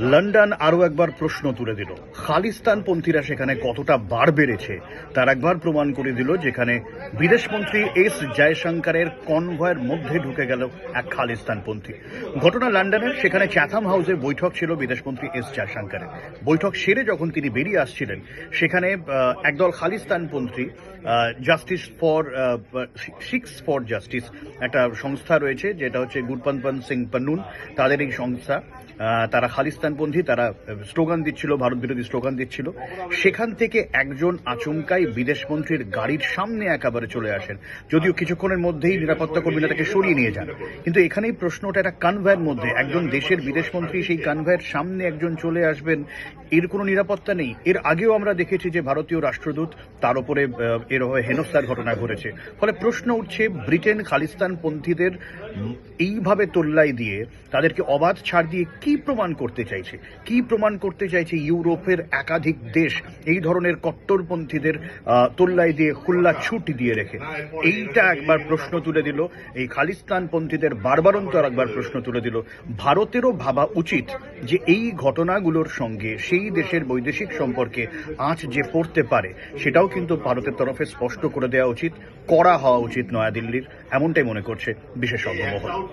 London আরও একবার প্রশ্ন তুলে দিল। খালিস্তানপন্থীরা সেখানে কতটা বার বেড়েছে, তার একবার প্রমাণ করে দিল যেখানে বিদেশমন্ত্রী এস জয়শঙ্করের কনভয়ের মধ্যে ঢুকে গেল এক খালিস্তানপন্থী। ঘটনা লন্ডনের, সেখানে চ্যাথাম হাউসে বৈঠক ছিল বিদেশমন্ত্রী এস জয়শঙ্করের। বৈঠক সেরে যখন তিনি বেরিয়ে আসছিলেন, সেখানে একদল খালিস্তানপন্থী justice for Sikhs for justice একটা সংস্থা রয়েছে, যেটা হচ্ছে গুরপনপন সিং পান্নুন, তাদের এই সংস্থা তারা খালিস্তানপন্থী তারা স্লোগান দিচ্ছিল ভারত বিরোধী স্লোগান দিচ্ছিল। সেখান থেকে একজন আচমকাই বিদেশমন্ত্রীর গাড়ির সামনে একেবারে চলে আসেন। যদিও কিছুক্ষণের মধ্যেই নিরাপত্তা কর্মীরা তাকে সরিয়ে নিয়ে যান। কিন্তু এখানেই প্রশ্নটা একটা কানভয়ের মধ্যে। একজন দেশের বিদেশমন্ত্রী সেই কানভয়ের সামনে একজন চলে আসবেন এর কোনো নিরাপত্তা নেই। এর আগেও আমরা দেখেছি যে ভারতীয় রাষ্ট্রদূত তার উপরে এর হয়ে হেনস্থার ঘটনা ঘটেছে। ফলে প্রশ্ন উঠছে ব্রিটেন খালিস্তানপন্থীদের উম, এইভাবে তোল্লাই দিয়ে তাদেরকে অবাধ ছাড় দিয়ে কি প্রমাণ করতে চাইছে। কি প্রমাণ করতে চাইছে ইউরোপের একাধিক দেশ এই ধরনের কট্টরপন্থীদের তোল্লাই দিয়ে খুল্লা ছুট দিয়ে রেখে? এইটা একবার প্রশ্ন তুলে দিল। এই খালিস্তানপন্থীদের বারবারন্তর একবার প্রশ্ন তুলে দিল। ভারতেরও ভাবা উচিত যে এই ঘটনাগুলোর সঙ্গে সেই দেশের বৈদেশিক সম্পর্কে আঁচ যে পড়তে পারে, সেটাও কিন্তু ভারতের তরফে স্পষ্ট করে দেওয়া উচিত করা হওয়া উচিত নয়াদিল্লির, এমনটাই মনে করছে বিশেষজ্ঞ মহল।